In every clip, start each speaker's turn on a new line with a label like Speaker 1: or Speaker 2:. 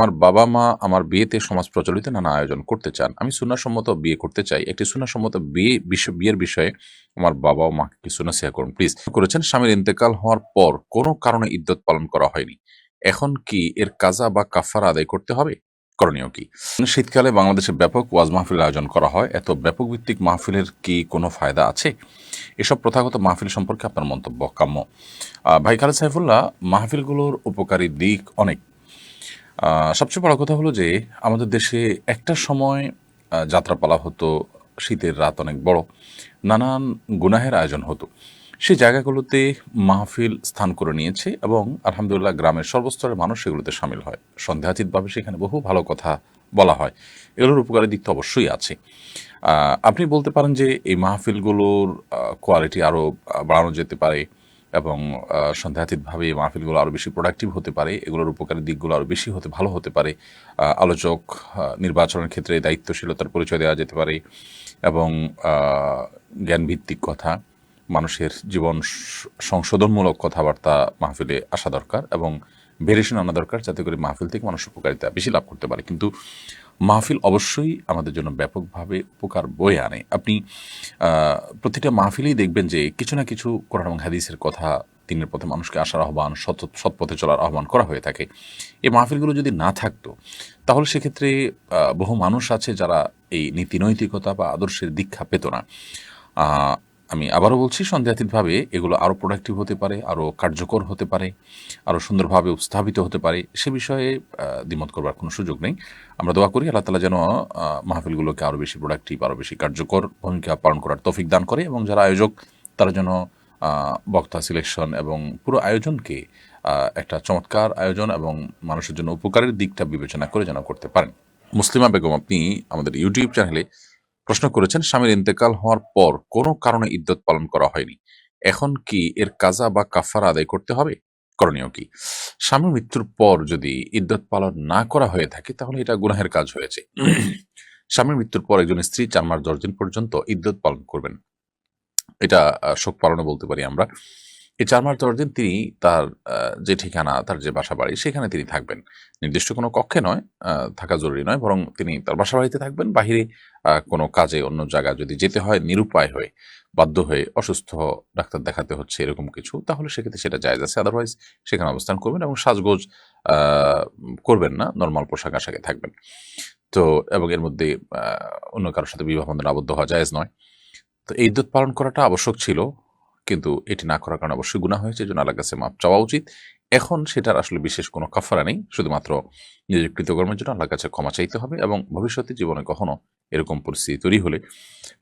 Speaker 1: আমার বাবা মা আমার বিয়েতে সমাজ প্রচলিত নানা আয়োজন করতে চান। আমি সুন্নাসম্মত বিয়ে করতে চাই। একটি সুন্নাসম্মত বিয়ে বিয়ের বিষয়ে আমার বাবা ও মাকে কিছু নসিহা করুন প্লিজ করেছেন স্বামীর ইন্তেকাল হওয়ার পর কোনো কারণে ইদ্যত পালন করা হয়নি। এখন কি এর কাজা বা কাফার আদায় করতে হবে? করণীয় কি? শীতকালে বাংলাদেশে ব্যাপক ওয়াজ মাহফিল আয়োজন করা হয়। এত ব্যাপক ভিত্তিক মাহফিলের কি কোনো ফায়দা আছে? এসব প্রথাগত মাহফিল সম্পর্কে আপনার মন্তব্য কাম্য। ভাই খালেদ সাইফুল্লাহ, মাহফিলগুলোর উপকারী দিক অনেক। সবচেয়ে বড় কথা হলো যে আমাদের দেশে একটা সময় যাত্রাপালা হতো, শীতের রাত অনেক বড়, নানান গুনাহের আয়োজন হতো। সেই জায়গাগুলোতে মাহফিল স্থান করে নিয়েছে এবং আলহামদুলিল্লাহ গ্রামের সর্বস্তরের মানুষ সেগুলোতে সামিল হয়। সন্দেহাতীতভাবে সেখানে বহু ভালো কথা বলা হয়। এগুলোর উপকারী দিক তো অবশ্যই আছে। আপনি বলতে পারেন যে এই মাহফিলগুলোর কোয়ালিটি আরও বাড়ানো যেতে পারে। এবং সন্দেহাতীতভাবে এই মাহফিলগুলো আরও বেশি প্রোডাক্টিভ হতে পারে, এগুলোর উপকারী দিকগুলো আরও বেশি হতে, ভালো হতে পারে। আলোচক নির্বাচনের ক্ষেত্রে দায়িত্বশীলতার পরিচয় দেওয়া যেতে পারে এবং জ্ঞানভিত্তিক কথা, মানুষের জীবন সংশোধনমূলক কথাবার্তা মাহফিলে আসা দরকার এবং ভেরিয়েশন আনা দরকার, যাতে করে মাহফিল থেকে মানুষ উপকারিতা বেশি লাভ করতে পারে। কিন্তু মাহফিল অবশ্যই আমাদের জন্য ব্যাপকভাবে উপকার বয়ে আনে। আপনি প্রতিটা মাহফিলেই দেখবেন যে কিছু না কিছু কোরআন এবং হাদিসের কথা দিনের পথে মানুষকে আসার আহ্বান, সৎ সৎ পথে চলার আহ্বান করা হয়ে থাকে। এই মাহফিলগুলো যদি না থাকতো, তাহলে সেক্ষেত্রে বহু মানুষ আছে যারা এই নীতি নৈতিকতা বা আদর্শের দীক্ষা পেত না। আমি আবারও বলছি, সন্দেহাতীতভাবে এগুলো আরও প্রোডাক্টিভ হতে পারে, আরও কার্যকর হতে পারে, আরও সুন্দরভাবে উপস্থাপিত হতে পারে, সে বিষয়ে দ্বিমত করবার কোনো সুযোগ নেই। আমরা দোয়া করি, আল্লাহ তালা যেন মাহফিলগুলোকে আরও বেশি প্রোডাক্টিভ আরও বেশি কার্যকর ভূমিকা পালন করার তফিক দান করে এবং যারা আয়োজক, তারা যেন বক্তা সিলেকশন এবং পুরো আয়োজনকে একটা চমৎকার আয়োজন এবং মানুষের জন্য উপকারের দিকটা বিবেচনা করে যেন করতে পারেন। মুসলিমা বেগম, আপনি আমাদের ইউটিউব চ্যানেলে প্রশ্ন করেছেন, স্বামীর ইন্তেকাল হওয়ার পর কোনো কারণে ইদ্যত পালন করা হয়নি। এখন কি এর কাজা বা কাফার আদায় করতে হবে? করণীয় কি? স্বামীর মৃত্যুর পর যদি ইদ্যত পালন না করা হয়ে থাকে, তাহলে এটা গুনাহের কাজ হয়েছে। স্বামীর মৃত্যুর পর একজন স্ত্রী চার মাস দশ দিন পর্যন্ত ইদ্যত পালন করবেন। এটা শোক পালনে বলতে পারি আমরা। এই চার মাস দশ দিন তিনি তার যে ঠিকানা, তার যে বাসা বাড়ি সেখানে তিনি থাকবেন। নির্দিষ্ট কোনো কক্ষে নয় থাকা জরুরি নয়, বরং তিনি তার বাসা বাড়িতে থাকবেন। বাহিরে কোনো কাজে অন্য জায়গায় যদি যেতে হয়, নিরুপায় হয়ে, বাধ্য হয়ে, অসুস্থ ডাক্তার দেখাতে হচ্ছে এরকম কিছু, তাহলে সেক্ষেত্রে সেটা জায়জ আছে। আদারওয়াইজ সেখানে অবস্থান করবেন এবং সাজগোজ করবেন না নর্মাল পোশাক আশাকে থাকবেন। তো, এবং এর মধ্যে অন্য কারোর সাথে বিবাহ বন্ধনে আবদ্ধ হওয়া জায়েজ নয়। তো এই ইদ্যত পালন করাটা আবশ্যক ছিল। কিন্তু এটি না করার কারণে অবশ্যই গুণা হয়েছে জন্য আল্লাহ কাছে মাপ চাওয়া উচিত। এখন সেটার আসলে বিশেষ কোনো কাফারা নেই, শুধুমাত্র নিজের কৃতকর্মের জন্য আল্লাহ কাছে ক্ষমা চাইতে হবে এবং ভবিষ্যতে জীবনে কখনো এরকম পরিস্থিতি তৈরি হলে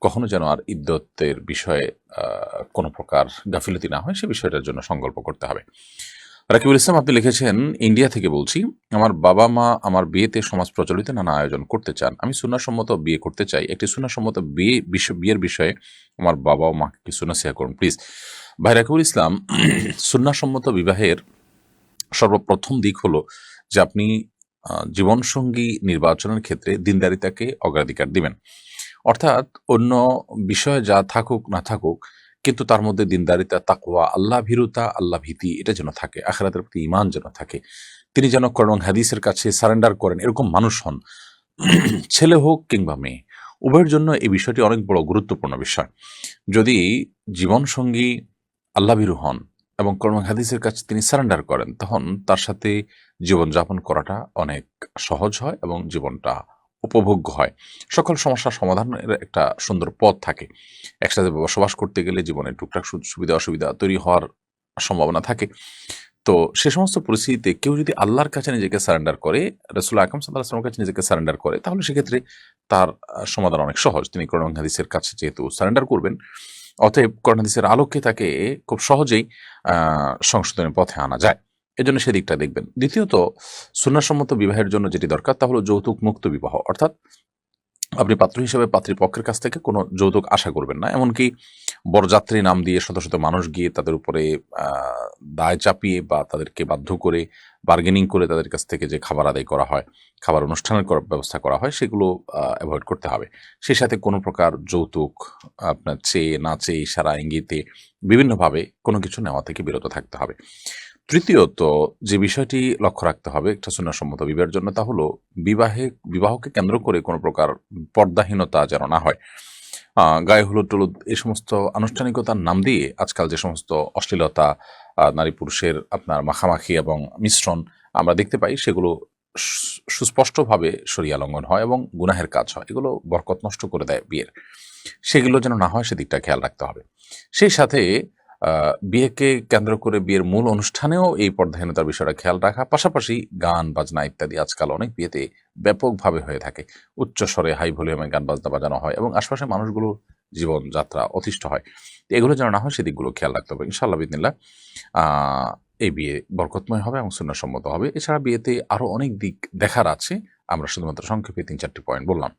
Speaker 1: কখনো যেন আর ইদ্যতের বিষয়ে কোনো প্রকার গাফিলতি না হয়, সে বিষয়টার জন্য সংকল্প করতে হবে। রাকিবুল ইসলাম, আপনি লিখেছেন, ইন্ডিয়া থেকে বলছি, আমার বাবা মা আমার বিয়েতে সমাজ প্রচলিত নানা আয়োজন করতে চান। আমি সুনাসম্মত বিয়ে করতে চাই। একটি সুনাসম্মত বিয়ে বিশ্ব বিয়ের বিষয়ে আমার বাবা ও মাকে কিছু নসিহা করুন, প্লিজ। ভাই রাকিবুল ইসলাম সুন্নাসম্মত বিবাহের সর্বপ্রথম দিক হলো যে আপনি জীবনসঙ্গী নির্বাচনের ক্ষেত্রে দিনদারিতাকে অগ্রাধিকার দিবেন। অর্থাৎ অন্য বিষয়ে যা থাকুক, না থাকুক কিন্তু তার মধ্যে দিনদারিতা, তাকওয়া, আল্লাহ ভীরুতা, আল্লাহ ভীতি, এটা যেন থাকে, আখেরাতের প্রতি ইমান যেন থাকে। তিনি যেন কোরআন হাদিসের কাছে সারেন্ডার করেন, এরকম মানুষ হন, ছেলে হোক কিংবা মেয়ে। উভয়ের জন্য এই বিষয়টি অনেক বড় গুরুত্বপূর্ণ বিষয়। যদি জীবনসঙ্গী আল্লাভীরু হন এবং কর্ম হাদিসের কাছে তিনি সারেন্ডার করেন, তখন তার সাথে জীবনযাপন করাটা অনেক সহজ হয় এবং জীবনটা উপভোগ্য হয়। সকল সমস্যার সমাধানের একটা সুন্দর পথ থাকে। একসাথে বসবাস করতে গেলে জীবনে টুকটাক সুবিধা অসুবিধা তৈরি হওয়ার সম্ভাবনা থাকে। তো সে সমস্ত পরিস্থিতিতে কেউ যদি আল্লাহর কাছে নিজেকে সারেন্ডার করে রসুল আকরম সাল্লাহ আসলামের কাছে নিজেকে সারেন্ডার করে, তাহলে সেক্ষেত্রে তার সমাধান অনেক সহজ। তিনি কোরআন হাদিসের কাছে যেহেতু সারেন্ডার করবেন, অতএব কোরআন হাদিসের আলোকে তাকে খুব সহজেই সংশোধনের পথে আনা যায়। এজন্য সেদিকটা দেখবেন। দ্বিতীয়ত, সুন্নাসম্মত বিবাহের জন্য যেটি দরকার, তা হলো যৌতুক মুক্ত বিবাহ। অর্থাৎ, আপনি পাত্র হিসেবে পাত্রীর পক্ষের কাছ থেকে কোনো যৌতুক আশা করবেন না। এমনকি বরযাত্রী নাম দিয়ে শত শত মানুষ গিয়ে তাদের উপরে দায় চাপিয়ে বা তাদেরকে বাধ্য করে বার্গেনিং করে তাদের কাছ থেকে যে খাবার আদায় করা হয়, খাবার অনুষ্ঠানের ব্যবস্থা করা হয়, সেগুলো অ্যাভয়েড করতে হবে। সেই সাথে কোনো প্রকার যৌতুক, আপনার চেয়ে, না চেয়ে, ইশারা, ইঙ্গিতে, বিভিন্নভাবে কোনো কিছু নেওয়া থেকে বিরত থাকতে হবে। তৃতীয়ত যে বিষয়টি লক্ষ্য রাখতে হবে, একটা সুন্নাসম্মত বিবাহের জন্য, তা হলো বিবাহে, বিবাহকে কেন্দ্র করে কোনো প্রকার পর্দাহীনতা যেন না হয়। গায়ে হলুদ টলুদ এ সমস্ত আনুষ্ঠানিকতার নাম দিয়ে আজকাল যে সমস্ত অশ্লীলতা নারী পুরুষের আপনার মাখামাখি এবং মিশ্রণ আমরা দেখতে পাই, সেগুলো সুস্পষ্টভাবে সরিয়া লঙ্ঘন হয় এবং গুনাহের কাজ হয়। এগুলো বরকত নষ্ট করে দেয় বিয়ের। সেগুলো যেন না হয়, সেদিকটা খেয়াল রাখতে হবে। সেই সাথে বিয়েকে কেন্দ্র করে বিয়ের মূল অনুষ্ঠানেও এই পর্দাহীনতার বিষয়টা খেয়াল রাখা পাশাপাশি গান বাজনা ইত্যাদি আজকাল অনেক বিয়েতে ব্যাপকভাবে হয়ে থাকে। উচ্চ স্বরে হাই ভলিউমে গান বাজনা বাজানো হয় এবং আশপাশের মানুষগুলো জীবনযাত্রা অতিষ্ঠ হয়। এগুলো যেন না হয় সেদিকগুলো খেয়াল রাখতে হবে। ইনশাআল্লাহ বিদিনিল্লাহ আহ, এই বিয়ে বরকতময় হবে এবং সুন্নাসম্মত হবে। এছাড়া বিয়েতে আরও অনেক দিক দেখার আছে। আমরা শুধুমাত্র সংক্ষেপে তিন চারটি পয়েন্ট বললাম।